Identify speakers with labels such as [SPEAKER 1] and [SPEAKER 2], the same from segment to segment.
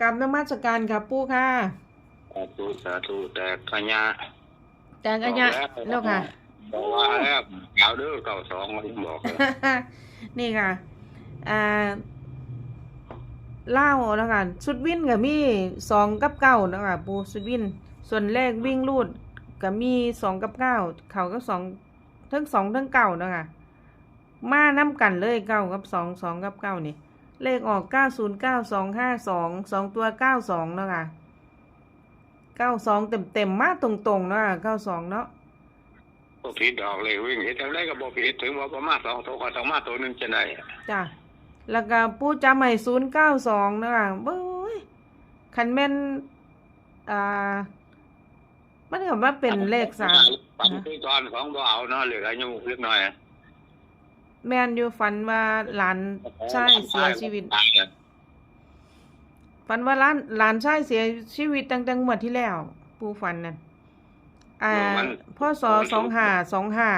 [SPEAKER 1] กราบนมัสการครับปู่ค่ะ
[SPEAKER 2] สาธุสาธุแต่ขญา
[SPEAKER 1] แต่ก็ยะแล้วค่ะ
[SPEAKER 2] บอกว่าแล้วเก่าเด้อเก่าสองมันบอกเลย
[SPEAKER 1] นี่ค่ะอ่าเล่าแล้วค่ะชุดวินกับมีสองกับเก้านะคะปูชุดวิน ส่วนเลขวิ่งรูดกับมีสองกับเก้าเขาก็สองทั้งสองทั้งเก้านะคะมาน้ำกันเลยเก้ากับสองสองกับเก้านี่ เลขออกเก้าศูนย์เก้าสองห้าสองสองตัวเก้าสองเนาะค่ะเก้าสองเต็มเต็มๆมาตรงๆ เนาะค่ะเก้าสองเนาะ
[SPEAKER 2] พวกผิดดอกเลยวิ่งเห็นทำไรก็บอกผิดถึงว่าประมาณสองตัวก็ต้องมาตัวหนึงจะได้
[SPEAKER 1] จ้ะแล้วก็ปูจำใหม่ศูนย์เก้าสองนะคะเบ้ยคันแม่นอ่า มันก็ว่าเป็นเลขสาม
[SPEAKER 2] ปันที่ตอนของบ่เอาเนาะเหลืออายุเล็กน้อย
[SPEAKER 1] แม่นอยู่ฝันว่าหลานชายเสียชีวิต
[SPEAKER 2] ตายอะ
[SPEAKER 1] ฝันว่าหลานหลานชายเสียชีวิตตั้งแต่งวดที่แล้ว ปูฝันนั่นอ่าพ่อสอสองห้าสองห้า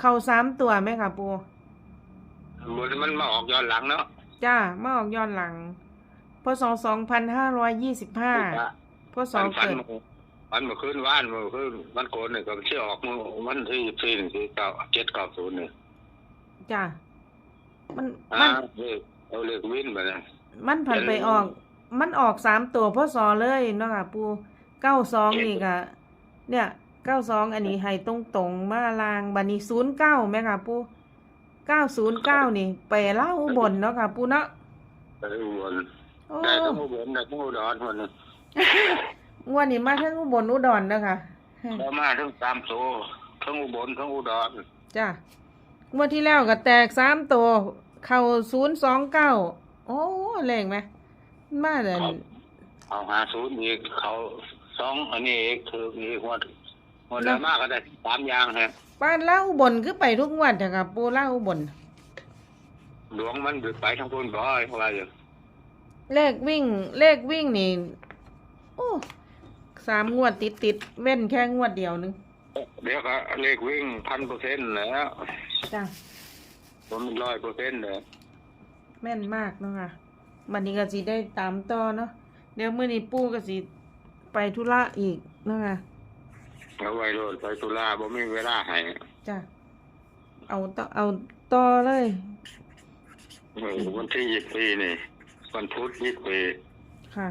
[SPEAKER 1] เข้าสามตัวไหมคะปู
[SPEAKER 2] มันมันมาออกย้อนหลังเนาะ
[SPEAKER 1] จ้ามาออกย้อนหลังพ่อสอสองพันห้าร้อยยี่สิบห้าพ่อสอ
[SPEAKER 2] ฝันฝัน
[SPEAKER 1] เกิด
[SPEAKER 2] ฝันเมื่อคืนว่านเมื่อคืนวันโกนเนี่ยก็เชื่อออกมือวันที่สี่หนึ่งสี่เก้าเจ็ดเก้าศูนย์เนี่ย
[SPEAKER 1] จ้ามัน
[SPEAKER 2] อ่า
[SPEAKER 1] มัน
[SPEAKER 2] เลขเอาเลขวินมาเนี่ย
[SPEAKER 1] มันผันไปออก มันออกสามตัวพ่อสอเลยเนาะค่ะปูเก้าสองนี่ค่ะเนี่ยเก้าสองอันนี้ให้ตรงตรงๆมาลางบันนี้ศูนย์เก้าไหมค่ะปูเก้าศูนย์เก้านี่ไปเล่าอุบนเนาะค่ะปูเนาะ
[SPEAKER 2] ไปอุบล
[SPEAKER 1] โอ้
[SPEAKER 2] ได้ทั้งอุบลได้ทั้งอุดรคนนึง
[SPEAKER 1] งวดนี้มาทั้งอุบลอุดรเนาะค่ะ
[SPEAKER 2] แล้วมาทั้งสามโซทั้งอุบลทั้งอุดร
[SPEAKER 1] จ้า งวดที่แล้วก็แตกสามตัว เข่าศูนย์สองเก้าโอ้แรงไหมมาเลย
[SPEAKER 2] เอาหาศูนย์อีกเขาสองอันนี้อีกถืออีกหัวหัวเดิมมากก็ได้สามอย่างฮะ
[SPEAKER 1] บ้านเล่าอุบลคือไปทุกงวันจ้ะค่ะปูเล่าอุบล
[SPEAKER 2] หลวงมันดึกไปทั้งคนบ่อยเพราะว่าอยู่
[SPEAKER 1] เลขวิ่ง เลขวิ่งนี่โอ้สามงวดติดติดๆเว้นแค่งวดเดียวนึง
[SPEAKER 2] เดี๋ยวก็เลขวิ่งพันเปอร์เซ็นต์แล้ว
[SPEAKER 1] จ้ะ
[SPEAKER 2] ผมร้อยเปอร์เซ็นต์เลย
[SPEAKER 1] แม่นมากเนาะค่ะวันนี้ก็สิได้ตามต่อเนาะเดี๋ยวมื้อนี้ปู่ก็สิไปธุระอีกเนาะค่ะ
[SPEAKER 2] เอาไว้โลดไปตุลาบ่มีเวลาให้
[SPEAKER 1] จ้ะเอาต่อเอาต่อเลย
[SPEAKER 2] เออวันที่ยี่สิบสี่นี่วันพุธยี่สิบสี่
[SPEAKER 1] ค่ะ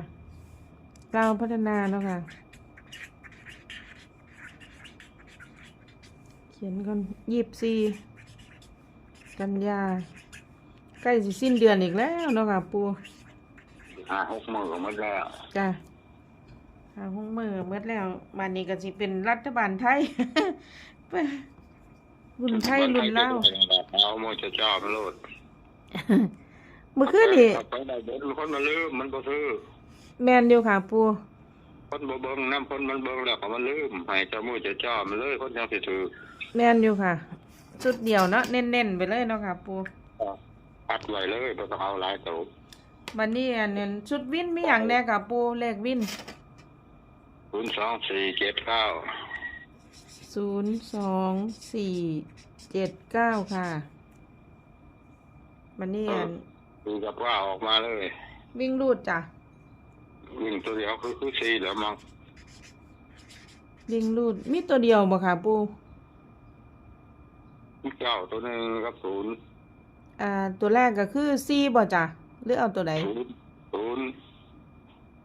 [SPEAKER 1] เราวพัฒนาเนาะค่ะ เขียนกันยี่สิบสี่กันยา ใกล้สิสิ้นเดือนอีกแล้วเนาะค่ะปู
[SPEAKER 2] ห้าหกมือก็หมดแล้ว
[SPEAKER 1] จ้ะหาห้องมือเมื่อแล้ววันนี้ก็สิเป็นรัฐบาลไทยรุ่นไทยรุ่นเล่าว
[SPEAKER 2] เอาโมจะจอบโลด
[SPEAKER 1] เมื่อคืนนี่
[SPEAKER 2] เอาไปได้เบิดคนมาลืมมันบ่ซื้อ
[SPEAKER 1] แมนเดียวค่ะปู
[SPEAKER 2] คนบ่เบิ่งน้ำคนมันเบิ่งแล้วก็มันลืมให้เจ้ามือจะจอบมันเลยคนยังสิถือ
[SPEAKER 1] แมนอยู่ค่ะ ชุดเดียวเนาะเน้นๆไปเลยเนาะค่ะ ปู
[SPEAKER 2] ปัดไว้เลยบ่ต้องเอาหลายตัว
[SPEAKER 1] วันนี้อันนี้ชุดวินมีอย่างแน่ค่ะ ปูเลขวิน
[SPEAKER 2] ศูนย์สองสี่เจ็ดเก้า
[SPEAKER 1] ศูนย์สองสี่เจ็ดเก้าค่ะวันนี้อัน
[SPEAKER 2] คือกับว่าออกมาเลย
[SPEAKER 1] วิ่งรูดจ้ะ
[SPEAKER 2] วิ่งตัวเดียวคือคือสี่แล้วมั้ง
[SPEAKER 1] วิ่งรูดมีตัวเดียวบ่ค่ะปู
[SPEAKER 2] เก้าตัวหนึ่งกับศูนย์
[SPEAKER 1] อ่า ตัวแรกก็คือซีบ่จ้ะหรือเอาตัวไหน
[SPEAKER 2] ศูนย์ศูนย์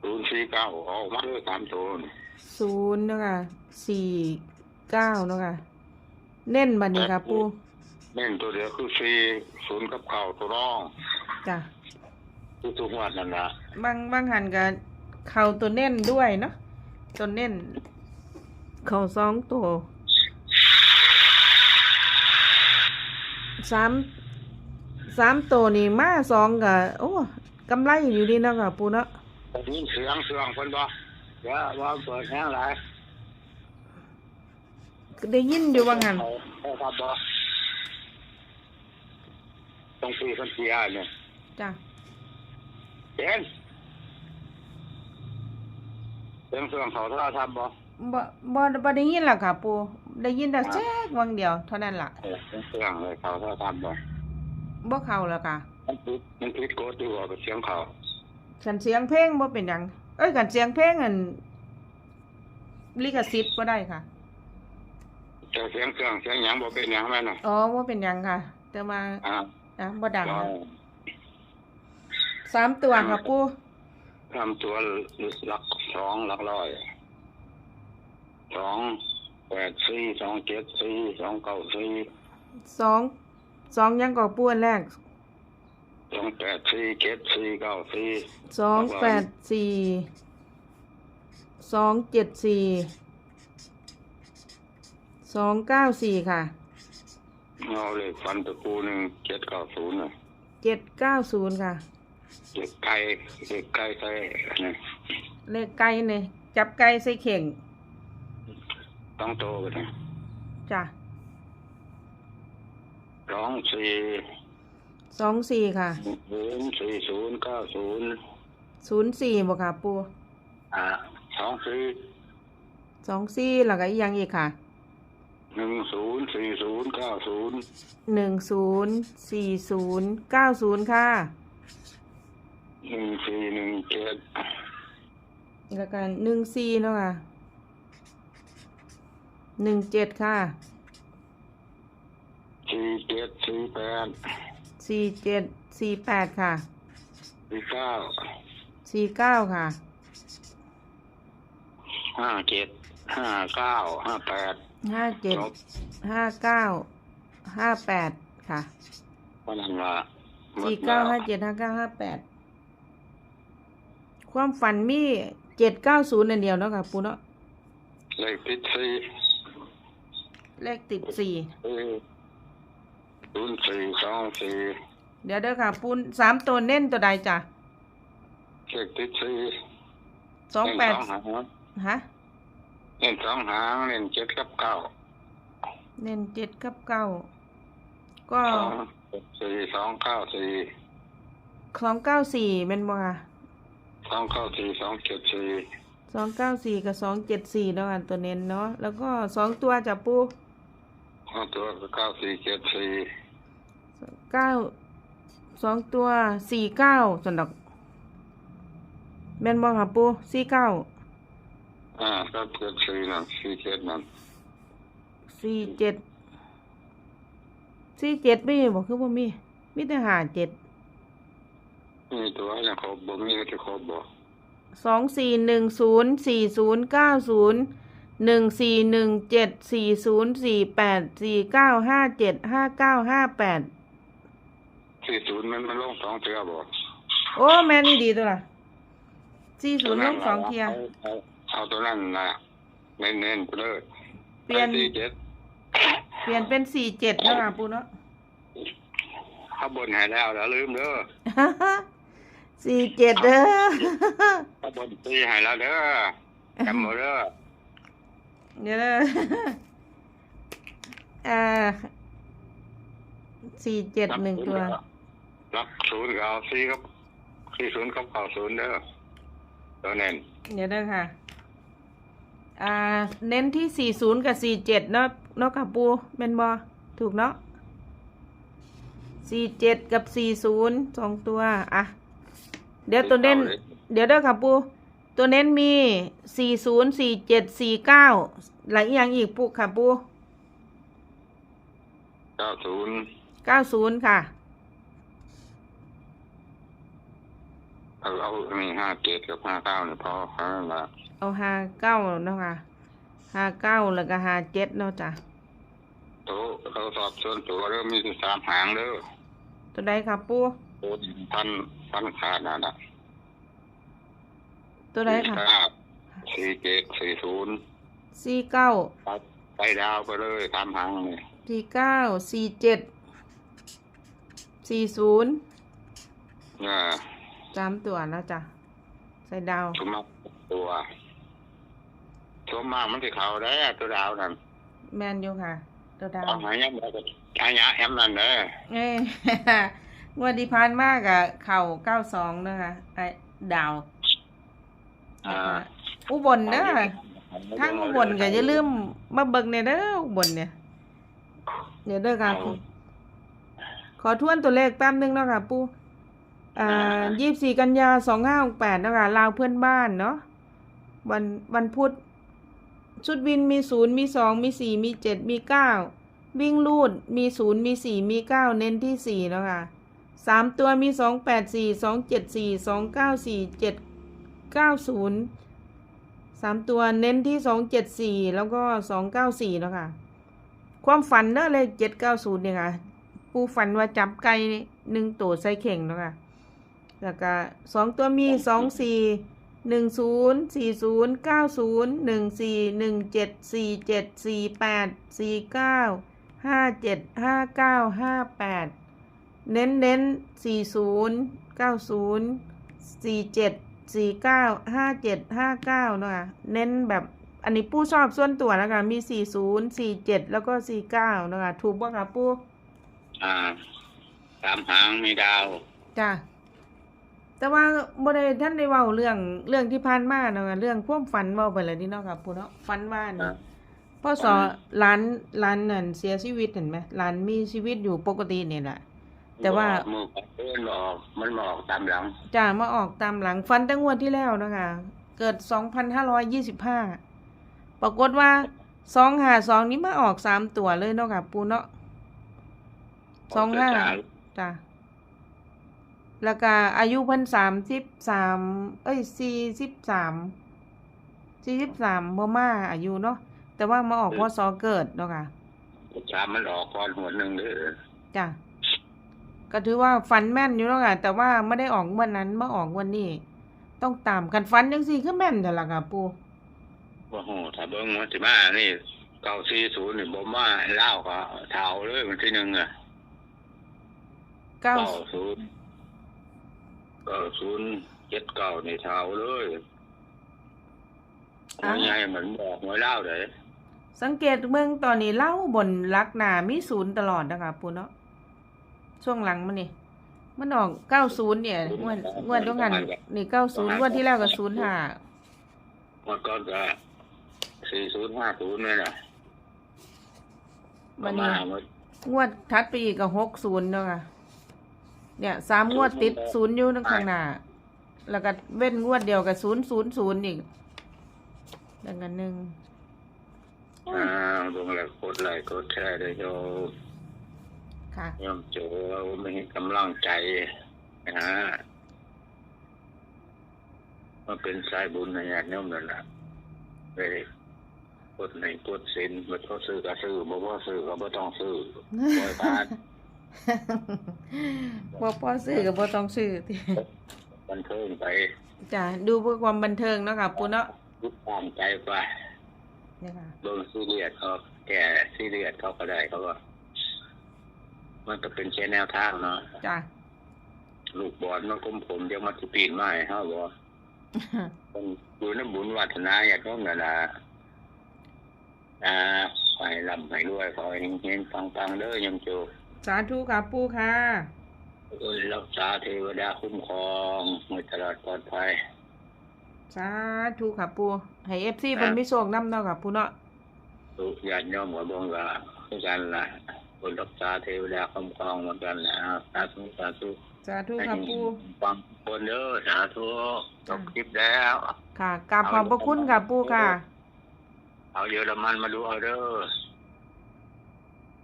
[SPEAKER 2] ศูนย์สี่เก้าออกมาเลยสามตัวนี่
[SPEAKER 1] ศูนย์เนาะค่ะสี่เก้าเนาะค่ะเน้นบัดนี้ค่ะปู
[SPEAKER 2] เน่นตัวเดียวคือสี่ศูนย์กับเก้าตัวรอง
[SPEAKER 1] จ้ะ
[SPEAKER 2] คือทุกวันนั่นละ
[SPEAKER 1] บางบางหันก็ เข่าตัวเน้นด้วยเนาะตัวเน้นเข่าสองตัวสามสามตัวนี่มาสองกับโอ้กำไรอยู่ดีเนาะค่ะปูเนาะ
[SPEAKER 2] แต่นี่เสียงเสียงคนบ่เดี๋ยวว่าเปิดแห้งหลาย
[SPEAKER 1] ได้ยินอยู่บางหัน
[SPEAKER 2] เอาเอาครับบ่ต้องคุยกันเสียเนี่ย
[SPEAKER 1] จ้ะ
[SPEAKER 2] เจน เสียงเสียงเขาโทรศัพท์บ่
[SPEAKER 1] บ่บ่บ่ได้ยินหรอกค่ะ ปูได้ยินแต่แจ๊กวังเดียวเท่านั้นล่ะ
[SPEAKER 2] เออเสียงเสียงเลยเขาโทรศัพท์บ่
[SPEAKER 1] บ่เข้าแล้วค่ะ
[SPEAKER 2] มันผิดมันผิดกฎอยู่ว่าเป็นเสียงเขา
[SPEAKER 1] กันเสียงเพลงบ่เป็นหยังเอ้ยกันเสียงเพลงอันลิขสิทธิ์บ่ได้ค่ะ
[SPEAKER 2] แต่เสียงเครื่องเสียงหยังบ่เป็นหยังแม่น่ะ
[SPEAKER 1] อ๋อบ่เป็นหยังค่ะ แต่ว่า
[SPEAKER 2] อ่า
[SPEAKER 1] อะบ่ดัง
[SPEAKER 2] ก็
[SPEAKER 1] ค่ะสามตัวค่ะปู
[SPEAKER 2] ทำตัวหลักส องหลักร้อยสองแปดสี่สองเจ็ดสี่สองเก้าสี่
[SPEAKER 1] สองสองยังก่อปูอันแรก
[SPEAKER 2] สองแปดสี่เจ็ดสี่เก้าสี่
[SPEAKER 1] สองแปดสี่สองเจ็ดสี่สองเก้าสี่ค่ะ
[SPEAKER 2] เอาเลขฟันตะปูหนึ่งเจ็ดเก้าศูนย์น่ะ
[SPEAKER 1] เจ็ดเก้าศูนย์ค่ะ
[SPEAKER 2] เลขไก่เลขไก่ใส่นี่
[SPEAKER 1] เลขไก่เนี่ยจับไก่ใส่เข่ง
[SPEAKER 2] ต้องโตกันนะ
[SPEAKER 1] จ้ะ
[SPEAKER 2] สองสี่
[SPEAKER 1] สองสี่ค่ะ
[SPEAKER 2] ศูนย์สี่ศูนย์เก้าศูนย์
[SPEAKER 1] ศูนย์สี่บ่ค่ะ ปู
[SPEAKER 2] อ่าสองสี่
[SPEAKER 1] สองสี่แล้วก็อีกอยังอีกค่ะ
[SPEAKER 2] หนึ่งศูนย์สี่ศูนย์เก้าศูนย์
[SPEAKER 1] หนึ่งศูนย์สี่ศูนย์เก้าศูนย์ค่ะ
[SPEAKER 2] หนึ่งสี่หนึ่งเจ็ด
[SPEAKER 1] แล้วก็หนึ่งสี่เนาะค่ะหนึ่งเจ็ดค่ะ
[SPEAKER 2] สี่เจ็ดสี่แปด
[SPEAKER 1] สี่เจ็ดสี่แปดค่ะ
[SPEAKER 2] สี่เก้า
[SPEAKER 1] สี่เก้าค่ะ
[SPEAKER 2] ห้าเจ็ดห้าเก้าห้าแปด
[SPEAKER 1] ห้าเจ็ด
[SPEAKER 2] ครบ
[SPEAKER 1] ห้าเก้าห้าแปดค่ะ
[SPEAKER 2] วันนั้นว่า
[SPEAKER 1] สี่เก้าห้าเจ็ดห้าเก้าห้าแปดความฝันมี เจ็ดเก้าศูนย์อันเดียวเนาะค่ะปูเนาะ
[SPEAKER 2] เลขติดสี่
[SPEAKER 1] เลขติดสี่
[SPEAKER 2] ศูนย์สี่สองสี่
[SPEAKER 1] เดี๋ยวเด้อค่ะปูนสามตัวเน้นตัวใดจ้ะ
[SPEAKER 2] เลขติดสี่
[SPEAKER 1] สองแปด
[SPEAKER 2] เน้นสองหาง
[SPEAKER 1] ฮะ
[SPEAKER 2] เน้นสองหางเน้นเจ็ดกับเก้า
[SPEAKER 1] เน้นเจ็ดกับเก้าก็
[SPEAKER 2] สองสี่สองเก้าสี่
[SPEAKER 1] สองเก้าสี่เป็นบ่ค่ะ
[SPEAKER 2] สองเก้าสี่สองเจ็ดสี่
[SPEAKER 1] สองเก้าสี่กับสองเจ็ดสี่เนาะค่ะตัวเน้นเนาะแล้วก็สองตัวจับปู
[SPEAKER 2] เอาตัวเก้าสี่เจ็ดสี่
[SPEAKER 1] เก้าสองตัวสี่เก้าสันดอกแม่นบ่ค่ะปูสี่เก้า
[SPEAKER 2] อ่าก็เจ็ดสี่นั่นสี่เจ็ดนั่น
[SPEAKER 1] สี่เจ็ดสี่เจ็ดไม่มีบอกคือบ่มีมีแต่หาเจ็ด
[SPEAKER 2] นี่ตัวยังครบบ่มีก็จะครบบ่
[SPEAKER 1] สองสี่หนึ่งศูนย์สี่ศูนย์เก้าศูนย์หนึ่งสี่หนึ่งเจ็ดสี่ศูนย์สี่แปดสี่เก้าห้าเจ็ดห้าเก้าห้าแปด
[SPEAKER 2] สี่ศูนย์มันมันลงสองเทือบ่
[SPEAKER 1] โอ้แม่นี่ดีตัวละสี่ศูนย์ลงสองเทียา
[SPEAKER 2] เอาเอาตัวนั้นนะเน้นเน้นๆไปเลย
[SPEAKER 1] เปลี่ยน
[SPEAKER 2] สี่เจ็ด
[SPEAKER 1] เปลี่ยนเป็นสี่เจ็ดแล้วค่ะปูเนาะ
[SPEAKER 2] ข้าบนให้แล้วแล้วลืมเด้อ
[SPEAKER 1] สี่เจ็ดเด้อ
[SPEAKER 2] ข้าบนตีให้แล้วเด้อจำหมดเด้อ
[SPEAKER 1] เดี๋ยวเด้ออ่าสี่เจ็ดหนึ่งตัว
[SPEAKER 2] รับศูนย์ก็เอาสี่ครับสี่ศูนย์กับเก้าศูนย์เด้อตัวเน้น
[SPEAKER 1] เดี๋ยวเด้อค่ะ อ่า เน้นที่สี่ศูนย์กับสี่เจ็ดเนาะเนาะค่ะปูเป็นบอถูกเนาะสี่เจ็ดกับสี่ศูนย์สองตัว อะ เดี๋ยวตัวเน้น เดี๋ยวเด้อค่ะปูตัวเน้นมีสี่ศูนย์สี่เจ็ดสี่เก้าหลายอย่างอีกปูค่ะปู
[SPEAKER 2] เก้าศูนย์
[SPEAKER 1] เก้าศูนย์ค่ะ
[SPEAKER 2] เอาเอามีห้าเจ็ดกับห้าเก้าเนี่ยพอแค่นั้นละ
[SPEAKER 1] เอาห้าเก้าเนาะค่ะห้าเก้าแล้วก็ห้าเจ็ดเนาะจ้ะ
[SPEAKER 2] โตเขาสอบส่วนตัวเริ่มมีสามหางเด้อ
[SPEAKER 1] ตัวใดค่ะปู
[SPEAKER 2] โตพัน พันขาดนั่นน่ะ
[SPEAKER 1] ตัวใดค่ะ
[SPEAKER 2] สี่เจ็ดสี่ศูนย์
[SPEAKER 1] สี่เก้า
[SPEAKER 2] ไปดาวไปเลยตามหางนี่
[SPEAKER 1] สี่เก้าสี่เจ็ดสี่ศูนย์
[SPEAKER 2] อ่า
[SPEAKER 1] สามตัวแล้วจ้ะใส่ดาว
[SPEAKER 2] สมมากตัวสมมากมันที่เขาได้อตัวดาวนั่น
[SPEAKER 1] แมนอยู่ค่ะ ตัวดาว
[SPEAKER 2] เอาหายยังไงก็หายาแอมนั่นเด้อ
[SPEAKER 1] เอ้ย งวดที่ผ่านมากอะเข่าเก้าสองนะคะไอ้ดาว
[SPEAKER 2] อ่า
[SPEAKER 1] อุบลเด้อทั้งอุบลก็อย่าลืมมาเบิ่งเนี่ยเด้ออุบลเนี่ยเดี๋ยวเด้อค่ะ
[SPEAKER 2] เอา
[SPEAKER 1] ขอทวนตัวเลขแป๊บนึงเนาะค่ะ ปูอ่ายี่สี่กันยาสองห้าหกแปดนะคะลาวเพื่อนบ้านเนาะวันวันพุธชุดวินมีศูนย์มีสองมีสี่มีเจ็ดมีเก้าวิ่งลูดมีศูนย์มีสี่มีเก้าเน้นที่สี่แล้วค่ะ สามตัวมีสองแปดสี่สองเจ็ดสี่สองเก้าสี่เจ็ดเก้าศูนย์สามตัวเน้นที่สองเจ็ดสี่แล้วก็สองเก้าสี่แล้วค่ะ ความฝันเนอะเลยเจ็ดเก้าศูนย์เนี่ยค่ะ ปูฝันว่าจับไก่หนึ่งตัวใส่เข่งแล้วค่ะ แล้วก็สองตัวมีสองสี่หนึ่งศูนย์สี่ศูนย์เก้าศูนย์หนึ่งสี่หนึ่งเจ็ดสี่เจ็ดสี่แปดสี่เก้าห้าเจ็ดห้าเก้าห้าแปด เน้นเน้นสี่ศูนย์เก้าศูนย์สี่เจ็ดสี่เก้าห้าเจ็ดห้าเก้าเนาะค่ะเน้นแบบอันนี้ปู้ชอบส่วนตัวนะคะมีสี่ศูนย์สี่เจ็ดแล้วก็สี่เก้าเนาะค่ะถูกป่ะคะปู้
[SPEAKER 2] อ่าสามหางมีดาว
[SPEAKER 1] จ้ะแต่ว่าบ่ได้ท่านได้เว้าเรื่องเรื่องที่ผ่านมาเนาะค่ะเรื่องความฝันเว้าไปแล้วนี่เนาะครับปู่เนาะฝันว่า
[SPEAKER 2] ครั
[SPEAKER 1] นี่
[SPEAKER 2] บ
[SPEAKER 1] พ่อสอหลานหลานนั่นเสียชีวิตเห็นไหมหลานมีชีวิตอยู่ปกตินี่แหละ แต่ว่า
[SPEAKER 2] มือเพื่อนบอกมันบอกตามหลัง
[SPEAKER 1] จ้ามาออกตามหลังฟันตั้งงวดที่แล้วเนาะคะเกิด2525ปรากฏว่า252นี้มาออกสามตัวเลยเนาะค่ะปูเนาะสองห้าจ้ะแล้วก็อายุเพิ่นสามสิบสามเอ้ยสี่สิบสามสี่สิบสามบ่มาอายุเนาะแต่ว่ามาออกพศเกิดเนาะค่ะ
[SPEAKER 2] สามมันออกก่อนหัวหนึ่งเด้อ
[SPEAKER 1] จ้ะ ก็ถือว่าฟันแม่นอยู่เนาะค่ะแต่ว่าไม่ได้ออกวันนั้นมาออกวันนี้ ต้องตามกันฟันยังสี่คือแม่นแต่ละค่ะปู
[SPEAKER 2] โอ้โหถ้าเบิ้งมันสิมานี่เก้าสี่ศูนย์นี่บ่มาเล่าวก็เท้าเลยมันที่หนึ่งอะ
[SPEAKER 1] เก้า
[SPEAKER 2] เก้าศูนย์เก้าศูนย์เจ็ดเก้าในเท้าเลยหัวใหญ่เหมือนบอกหัวเล่าวเลย
[SPEAKER 1] สังเกตเมืองตอนนี้เล่าบนลักหนามีศูนย์ตลอดนะคะปูเนาะ ช่วงหลังมันนี่มันออกเก้าศูนย์เนี่ยงวดงวดต้องกันนี่เก้าศูนย์งวดที่แล้วก็ศูนย์ห้า
[SPEAKER 2] เมื่อก่อนก็สี่ศูนย์ห้าศูนย์นี่แหละ
[SPEAKER 1] วัน
[SPEAKER 2] มา
[SPEAKER 1] นี้
[SPEAKER 2] เมื่อ
[SPEAKER 1] งวดทัดไปอีกก็หกศูนย์เนาะค่ะเนี่ยสามงวดติดศูนย์อยู่ทั้งข้างหน้าแล้วก็เว้นงวดเดียวกับศูนย์ศูนย์ศูนย์อีกดังนั้นหนึ่ง
[SPEAKER 2] อ่าลงแล้วกดไลค์กดแชร์ได้โยม
[SPEAKER 1] ค่ะ
[SPEAKER 2] ยอมโจเราไม่ให้กำลังใจนะฮะมันเป็นสายบุญนะญาติโยมนั่นแหละไปกดในกดสินมาต้องซื้อก็ซื้อบ่ว่าซื้อก็บ่ต้องซื้อบ่อยบาท
[SPEAKER 1] บ่พอซื้อกับบ่ต้องซื้อติ
[SPEAKER 2] บันเทิงไป
[SPEAKER 1] จ้ะดูเพื่อความบันเทิงเนาะค่ะปูเนาะ
[SPEAKER 2] ยุดตามใจไป
[SPEAKER 1] เนี่ยค่ะ
[SPEAKER 2] เบิ่งซีเรียสเขาแก่ซีเรียสเขาก็ได้เขาก็ มันก็เป็นแค่แนวทางเนาะ
[SPEAKER 1] จ้ะ
[SPEAKER 2] ลูกบอลมันกลมผมเดี๋ยวมันสิปีนไม้เฮาบ่ต้องดูน้ำบุญวัฒนาอย่างนั้นน่ะนะอ่าไปลำไปด้วยขอให้เฮงๆปังๆเด้อยมโจ
[SPEAKER 1] สาธุค่ะปูค่ะ
[SPEAKER 2] เอ้ยรักษาเทวดาคุ้มครองให้ตลอดปลอดภัย
[SPEAKER 1] สาธุค่ะปูให้ FC เพิ่นมีโชคนำเนาะค่ะปูเนาะ
[SPEAKER 2] ทุกญาติโยมก็บ่งว่าคือกันล่ะ คนรักษาเทวดาคุ้มครองเหมือนกันนะสาธุสาธุ
[SPEAKER 1] สาธุค่ะปู
[SPEAKER 2] ฟังคนเด้อสาธุจบคลิปแล้ว
[SPEAKER 1] ค่ะกราบขอบพระคุณค่ะปูค่ะ
[SPEAKER 2] เอาเยอรมันมาดูเอาเด้อ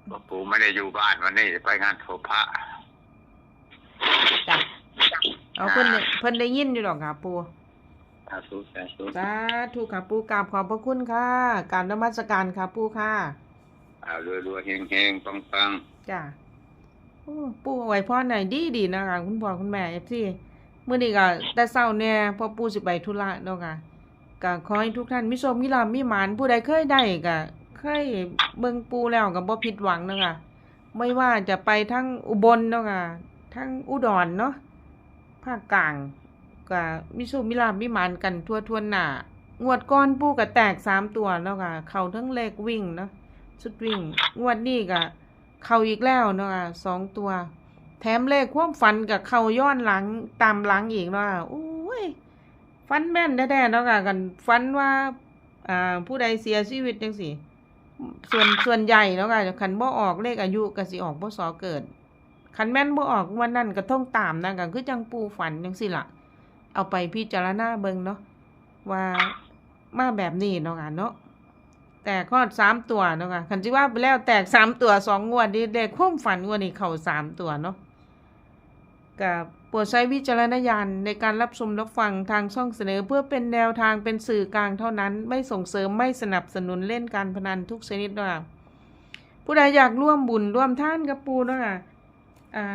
[SPEAKER 2] หลวงปู่ไม่ได้อยู่บ้านวันนี้ไปงานโทพระ
[SPEAKER 1] จ้ะเอาเพิ่นได้เพิ่นได้ยินอยู่ดอกค่ะปู
[SPEAKER 2] สาธุสาธุ
[SPEAKER 1] สาธุค่ะปูกราบขอบพระคุณค่ะ การนมัสการค่ะปูค่ะ
[SPEAKER 2] เอารวยๆเฮงๆปัง
[SPEAKER 1] จ้ะปูไว้พรหน่อยดีดีนะคะคุณพ่อคุณแม่เอฟซีมื้อนี้ก็แต่เช้าแน่เพอปูสิไปธุระเนาะค่ะก็ขอให้ทุกท่านมีโชคมีลามีหมานผู้ใดเคยได้ก็เคยเบิ่งปูแล้วก็บ่ผิดหวังเนาะค่ะไม่ว่าจะไปทั้งอุบลเนาะค่ะทั้งอุดรเนาะภาคกลางก็มีโชคมีลามีหมานกันทั่วทวนหน้างวดก้อนปูก็แตกสามตัวเนาะค่ะเขาทั้งเลขวิ่งเนาะ ชุดวิ่ง งวดนี้ก็เข้าอีกแล้วเนาะสองตัว แถมเลขความฝันกับเข้าย้อนหลังตามหลังอีกเนาะโอ้ยฝันแม่นแท้ๆเนาะค่ะกันฝันว่าอ่าผู้ใดเสียชีวิตจังซี่ส่วนส่วนใหญ่เนาะค่ะคันบ่ออกเลขอายุก็สิออกพศเกิดคันแม่นบ่ออกวันนั้นก็ต้องตามนะก็คือจังปูฝันจังซี่ล่ะ เอาไปพิจารณาเบิ่งเนาะว่ามาแบบนี้เนาะค่ะเนาะ แตกคอสามตัวเนาะค่ะคันสิว่าไปแล้วแตกสามตัวสองงวดนี่เด็กความฝันงวดนี้เข้าสามตัวเนาะกับโปรดใช้วิจารณญาณในการรับชมรับฟังทางช่องเสนอเพื่อเป็นแนวทางเป็นสื่อกลางเท่านั้น ไม่ส่งเสริมไม่สนับสนุนเล่นการพนันทุกชนิดเนาะผู้ใดอยากร่วมบุญร่วมท่านกับปูเนาะค่ะอ่า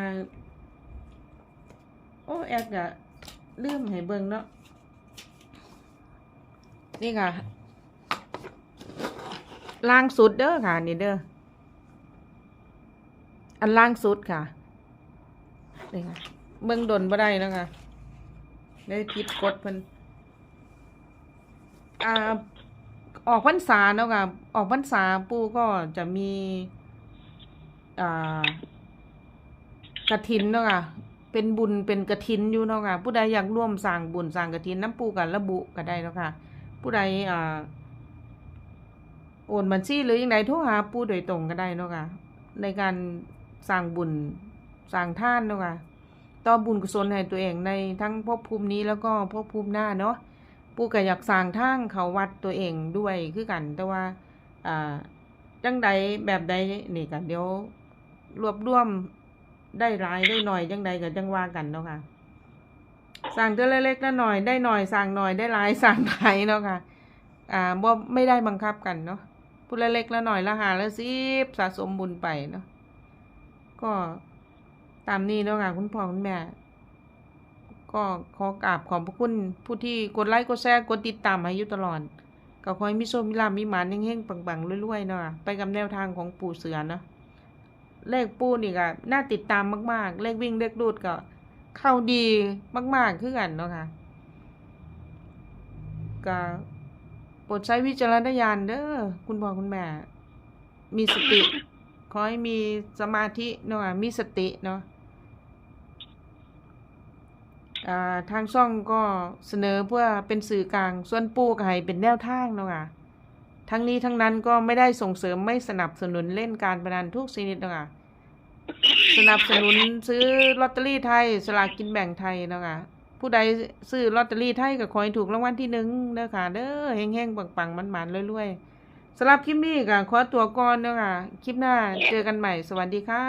[SPEAKER 1] โอ้แอดอะลืมให้เบิ่งเนาะนี่ค่ะ ล่างสุดเด้อค่ะ นี่เด้ออันล่างสุดค่ะนี่ค่ะเบิ่งดนบ่ได้แล้วค่ะได้ผิดกฎเพิ่นอ่าออกพรรษาเนาะค่ะ ออกพรรษาปู่ก็จะมีอ่ากระถินเนาะค่ะ เป็นบุญเป็นกระถินอยู่เนาะค่ะ ผู้ใดอยากร่วมสร้างบุญสร้างกระถินน้ำปูกันระบุก็ได้เนาะค่ะ ผู้ใดอ่า โอนบัญชีหรือยังไงโทรหาปูโดยตรงก็ได้เนาะค่ะในการสร้างบุญสร้างท่านเนาะค่ะต่อบุญกุศลให้ตัวเองในทั้งภพภูมินี้แล้วก็ภพภูมิหน้าเนาะปูก็อยากสร้างทางเขาวัดตัวเองด้วยคือกัน แต่ว่าอ่าจังใดแบบใดนี่กันเดี๋ยวรวบรวมได้หลายได้หน่อยจังใดก็จังว่ากันเนาะค่ะสั่งเท่าเล็กๆน้อยได้หน่อยสั่งหน่อยได้หลายสั่งหลายเนาะค่ะ อ่าบ่ไม่ได้บังคับกันเนาะ พูดละเล็กละหน่อยละหาละสิบสะสมบุญไปเนาะก็ตามนี้เนาะค่ะคุณพ่อคุณแม่ก็ขอกราบขอบพระคุณผู้ที่กดไลค์กดแชร์กดติดตามให้อยู่ตลอดก็ขอให้มีโชคมีลามีหมานเฮงๆปังๆรวยๆเนาะไปกับแนวทางของปู่เสือเนาะเลขปู่นี่ก็น่าติดตามมาก ๆ เลขวิ่งเลขรูดก็เข้าดีมาก ๆ คือกันเนาะค่ะก็ รดใช้วิจารณญาณเด้อคุณพ่อคุณแม่ มีสติ ขอให้มีสมาธิเนาะมีสติเนาะทางช่องก็เสนอเพื่อเป็นสื่อกลาง ส่วนปูก็ให้เป็นแนวทางเนาะค่ะทั้งนี้ทั้งนั้นก็ไม่ได้ส่งเสริมไม่สนับสนุนเล่นการพนันทุกชนิดเนาะค่ะสนับสนุนซื้อลอตเตอรี่ไทย สลากกินแบ่งไทยเนาะค่ะ ผู้ใดซื้อลอตเตอรี่ไทยก็ขอให้ถูกรางวัลที่หนึ่งเด้อค่ะ เด้อแห้งๆปังๆมันๆรวยๆสำหรับคลิปนี้ก็ขอตัวก่อนเด้อค่ะ คลิปหน้าเจอกันใหม่สวัสดีค่ะ